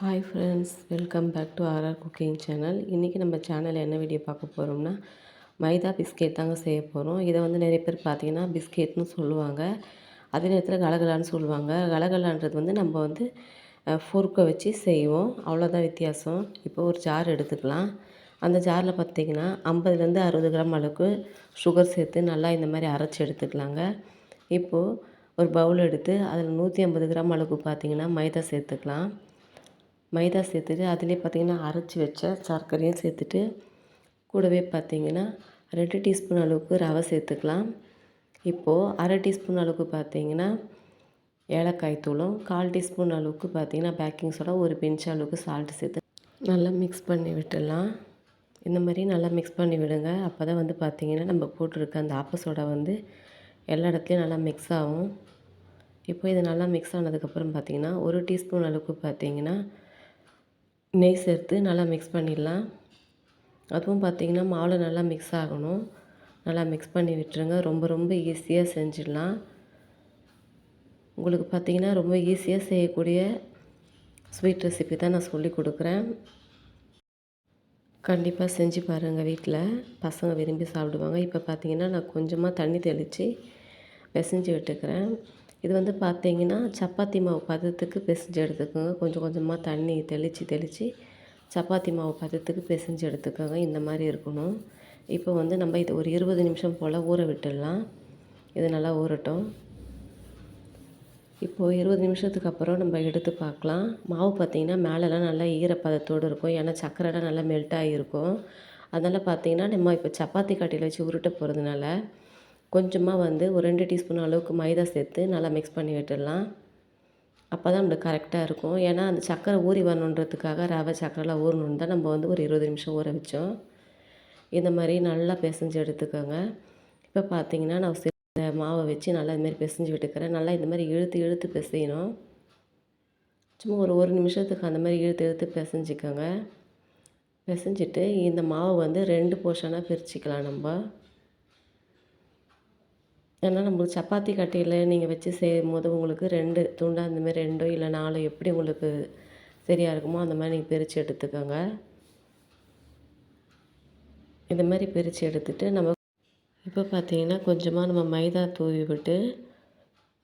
Hi friends welcome back to RR cooking channel இன்றைக்கி நம்ம சேனலில் என்ன வீடியோ பார்க்க போகிறோம்னா மைதா பிஸ்கெட் தாங்க செய்ய போகிறோம் இதை வந்து நிறைய பேர் பார்த்தீங்கன்னா பிஸ்கெட்னு சொல்லுவாங்க. அதே நேரத்தில் கலகலான்னு சொல்லுவாங்க. கலகலான்றது வந்து நம்ம வந்து ஃபோர்க்கை வச்சு செய்வோம். அவ்வளோதான் வித்தியாசம். இப்போ ஒரு ஜார் எடுத்துக்கலாம். அந்த ஜாரில் பார்த்திங்கன்னா ஐம்பதுலேருந்து அறுபது கிராம் அளவுக்கு சுகர் சேர்த்து நல்லா இந்த மாதிரி அரைச்சி எடுத்துக்கலாங்க. இப்போது ஒரு பவுல் எடுத்து அதில் நூற்றி ஐம்பது கிராம் அளவுக்கு பார்த்திங்கன்னா மைதா சேர்த்துக்கலாம். மைதா சேர்த்துட்டு அதிலே பார்த்திங்கன்னா அரைச்சி வச்ச சர்க்கரையும் சேர்த்துட்டு கூடவே பார்த்திங்கன்னா ரெண்டு டீஸ்பூன் அளவுக்கு ரவை சேர்த்துக்கலாம். இப்போது அரை டீஸ்பூன் அளவுக்கு பார்த்திங்கன்னா ஏலக்காய் தூளும் கால் டீஸ்பூன் அளவுக்கு பார்த்திங்கன்னா பேக்கிங் சோடா ஒரு பிஞ்ச் அளவுக்கு சால்ட்டு சேர்த்து நல்லா மிக்ஸ் பண்ணி விட்டுடலாம். இந்த மாதிரி நல்லா மிக்ஸ் பண்ணி விடுங்க. அப்போ தான் வந்து பார்த்திங்கன்னா நம்ம போட்டிருக்க அந்த ஆப்ப வந்து எல்லா இடத்துலையும் நல்லா மிக்ஸ் ஆகும். இப்போ இது நல்லா மிக்ஸ் ஆனதுக்கப்புறம் பார்த்திங்கன்னா ஒரு டீஸ்பூன் அளவுக்கு பார்த்திங்கன்னா நெய் சேர்த்து நல்லா மிக்ஸ் பண்ணிடலாம். அதுவும் பார்த்திங்கன்னா மாவில் நல்லா மிக்ஸ் ஆகணும். நல்லா மிக்ஸ் பண்ணி விட்டுருங்க. ரொம்ப ரொம்ப ஈஸியாக செஞ்சிடலாம். உங்களுக்கு பார்த்திங்கன்னா ரொம்ப ஈஸியாக செய்யக்கூடிய ஸ்வீட் ரெசிபி தான் நான் சொல்லி கொடுக்குறேன். கண்டிப்பாக செஞ்சு பாருங்கள் வீட்டில் பசங்க விரும்பி சாப்பிடுவாங்க. இப்போ பார்த்திங்கன்னா நான் கொஞ்சமாக தண்ணி தெளித்து பிசைஞ்சு விட்டுக்கிறேன். இது வந்து பார்த்தீங்கன்னா சப்பாத்தி மாவு பதத்துக்கு பிசைஞ்சு எடுத்துக்கோங்க. கொஞ்சம் கொஞ்சமாக தண்ணி தெளித்து தெளித்து சப்பாத்தி மாவு பதத்துக்கு பிசைஞ்சு எடுத்துக்கோங்க. இந்த மாதிரி இருக்கணும். இப்போ வந்து நம்ம இது ஒரு இருபது நிமிஷம் போல் ஊற விட்டுடலாம். இது நல்லா ஊறட்டும். இப்போது இருபது நிமிஷத்துக்கு அப்புறம் நம்ம எடுத்து பார்க்கலாம். மாவு பார்த்திங்கன்னா மேலெலாம் நல்லா ஈரப்பதத்தோடு இருக்கும். ஏன்னா சக்கரைலாம் நல்லா மெல்ட் ஆகியிருக்கும் அதனால் பார்த்திங்கன்னா நம்ம இப்போ சப்பாத்தி கட்டையில் வச்சு உருட்ட போகிறதுனால கொஞ்சமாக வந்து ஒரு ரெண்டு டீஸ்பூன் அளவுக்கு மைதா சேர்த்து நல்லா மிக்ஸ் பண்ணி விட்டுடலாம். அப்போ தான் நம்மளுக்கு கரெக்டாக இருக்கும். ஏன்னா அந்த சக்கரை ஊறி வரணுன்றதுக்காக ரவை சக்கரைலாம் ஊறணுன்னு தான் நம்ம வந்து ஒரு இருபது நிமிஷம் ஊற வச்சோம். இந்த மாதிரி நல்லா பிசைஞ்சு எடுத்துக்கோங்க. இப்போ பார்த்தீங்கன்னா நான் இந்த மாவை வச்சு நல்லா இதுமாரி பிசைஞ்சு விட்டுக்கிறேன். நல்லா இந்த மாதிரி இழுத்து இழுத்து பிசையணும். சும்மா ஒரு ஒரு நிமிஷத்துக்கு அந்த மாதிரி இழுத்து இழுத்து பிசைஞ்சிக்கோங்க. பிசைஞ்சிட்டு இந்த மாவை வந்து ரெண்டு போர்ஷனாக பிரிச்சுக்கலாம் நம்ம. ஏன்னா நம்மளுக்கு சப்பாத்தி கட்டையில் நீங்கள் வச்சு செய்யும் போது உங்களுக்கு ரெண்டு துண்டாக அந்தமாதிரி ரெண்டோ இல்லை நாலோ எப்படி உங்களுக்கு சரியாக இருக்குமோ அந்த மாதிரி நீங்கள் பிரித்து எடுத்துக்கோங்க. இந்த மாதிரி பிரித்து எடுத்துகிட்டு நம்ம இப்போ பார்த்தீங்கன்னா கொஞ்சமாக நம்ம மைதா தூவி விட்டு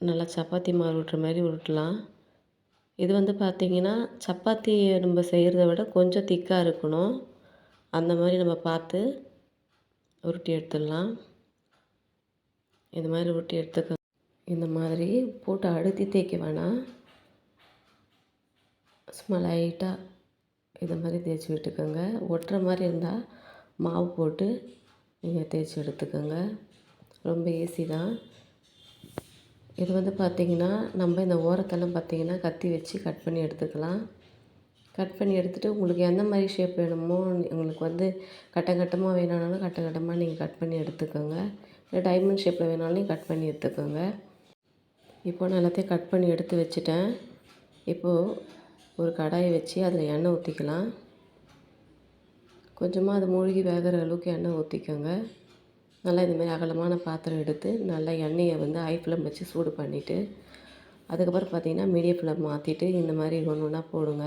நல்லா சப்பாத்தி மாவு விட்டுற மாதிரி உருட்டலாம் இது வந்து பார்த்திங்கன்னா சப்பாத்தி நம்ம செய்கிறத விட கொஞ்சம் திக்காக இருக்கணும். அந்த மாதிரி நம்ம பார்த்து உருட்டி எடுத்துடலாம். இது மாதிரி ஒட்டி எடுத்துக்க. இந்த மாதிரி போட்டு அழுத்தி தேய்க்க வேணாம். சும்மா லைட்டாக இது மாதிரி தேய்ச்சி விட்டுக்கோங்க. ஒட்டுற மாதிரி இருந்தால் மாவு போட்டு நீங்கள் தேய்ச்சி எடுத்துக்கோங்க. ரொம்ப ஈஸி தான். இது வந்து பார்த்திங்கன்னா நம்ம இந்த ஓரத்தெல்லாம் பார்த்திங்கன்னா கத்தி வச்சு கட் பண்ணி எடுத்துக்கலாம். கட் பண்ணி எடுத்துகிட்டு உங்களுக்கு எந்த மாதிரி ஷேப் வேணுமோ உங்களுக்கு வந்து கட்டம் கட்டமாக வேணும்னாலும் கட்டங்கட்டமாக நீங்கள் கட் பண்ணி எடுத்துக்கோங்க. இல்லை டைமண்ட் ஷேப்பில் வேணாலும் கட் பண்ணி எடுத்துக்கோங்க. இப்போ நான் எல்லாத்தையும் கட் பண்ணி எடுத்து வச்சுட்டேன். இப்போது ஒரு கடாயை வச்சு அதில் எண்ணெய் ஊற்றிக்கலாம் கொஞ்சமாக அது மூழ்கி வேகிற அளவுக்கு எண்ணெய் ஊற்றிக்கோங்க நல்லா இந்தமாதிரி அகலமான பாத்திரம் எடுத்து நல்லா எண்ணெயை வந்து ஹை ஃப்ளேம் வச்சு சூடு பண்ணிவிட்டு அதுக்கப்புறம் பார்த்திங்கன்னா மீடியம் ஃப்ளேம் மாற்றிட்டு இந்த மாதிரி ஒன்று ஒன்றா போடுங்க.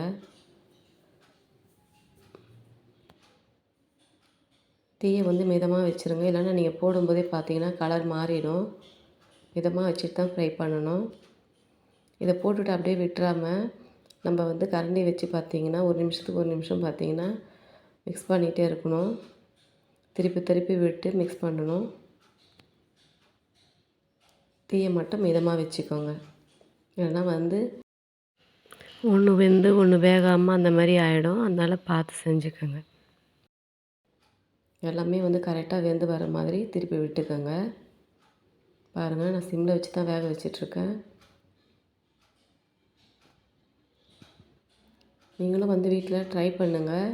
தீயை வந்து மிதமாக வச்சுருங்க. இல்லைன்னா நீங்கள் போடும்போதே பார்த்தீங்கன்னா கலர் மாறிடும். மிதமாக வச்சுட்டு தான் ஃப்ரை பண்ணணும். இதை போட்டுட்டு அப்படியே விட்டுறாமல் நம்ம வந்து கரண்டி வச்சு பார்த்தீங்கன்னா ஒரு நிமிஷத்துக்கு ஒரு நிமிஷம் பார்த்தீங்கன்னா மிக்ஸ் பண்ணிகிட்டே இருக்கணும். திருப்பி திருப்பி விட்டு மிக்ஸ் பண்ணணும். தீயை மட்டும் மிதமாக வச்சுக்கோங்க. இல்லைன்னா வந்து ஒன்று வெந்து ஒன்று வேகாமல் அந்த மாதிரி ஆகிடும் அதனால் பார்த்து செஞ்சுக்கோங்க. எல்லாமே வந்து கரெக்டாக வெந்து வர மாதிரி திருப்பி விட்டுக்கோங்க. பாருங்கள் நான் சிம்மில் வச்சு தான் வேக வச்சிட்ருக்கேன். நீங்களும் வந்து வீட்டில் ட்ரை பண்ணுங்கள்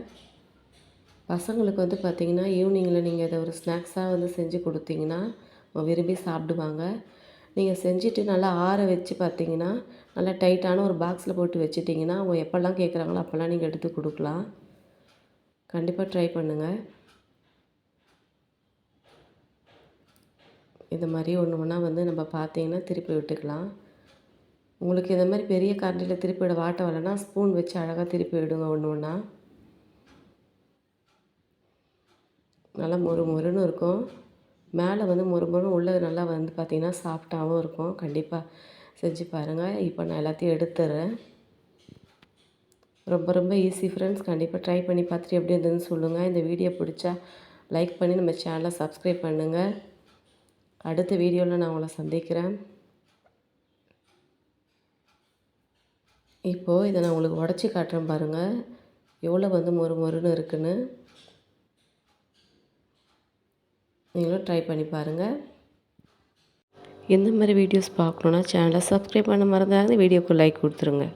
பசங்களுக்கு வந்து பார்த்திங்கன்னா ஈவினிங்கில் நீங்கள் இதை ஒரு ஸ்நாக்ஸாக வந்து செஞ்சு கொடுத்தீங்கன்னா விரும்பி சாப்பிடுவாங்க. நீங்கள் செஞ்சுட்டு நல்லா ஆற வச்சு பார்த்தீங்கன்னா நல்லா டைட்டான ஒரு பாக்ஸில் போட்டு வச்சுட்டிங்கன்னா அவங்க எப்போல்லாம் கேட்குறாங்களோ அப்போல்லாம் நீங்கள் எடுத்து கொடுக்கலாம். கண்டிப்பாக ட்ரை பண்ணுங்கள் இது மாதிரி ஒன்று ஒன்றா வந்து நம்ம பார்த்தீங்கன்னா திருப்பி விட்டுக்கலாம். உங்களுக்கு இந்த மாதிரி பெரிய கரண்டியில் திருப்பி விட வாட்ட வரலன்னா ஸ்பூன் வச்சு அழகாக திருப்பி விடுங்க ஒன்று ஒன்றா நல்லா மொறு மொறுன்னு இருக்கும். மேலே வந்து மொறு மொறுன்னு உள்ளே நல்லா வந்து பார்த்திங்கன்னா சாஃப்டாகவும் இருக்கும். கண்டிப்பாக செஞ்சு பாருங்கள் இப்போ நான் எல்லாத்தையும் எடுத்துடுறேன் ரொம்ப ரொம்ப ஈஸி ஃப்ரெண்ட்ஸ் கண்டிப்பாக ட்ரை பண்ணி பார்த்துட்டு எப்படி இருந்ததுன்னு சொல்லுங்கள் இந்த வீடியோ பிடிச்சா லைக் பண்ணி நம்ம சேனலை சப்ஸ்கிரைப் பண்ணுங்கள் அடுத்த வீடியோவில் நான் உங்களை சந்திக்கிறேன். இப்போது இதை நான் உங்களுக்கு உடச்சி காட்டுறேன் பாருங்கள் எவ்வளோ வந்து மொறு மொறுன்னு இருக்குன்னு. நீங்களும் ட்ரை பண்ணி பாருங்கள் இந்த மாதிரி வீடியோஸ் பார்க்கணுன்னா சேனலை சப்ஸ்கிரைப் பண்ண மறந்தாங்க வீடியோக்கு லைக் கொடுத்துருங்க.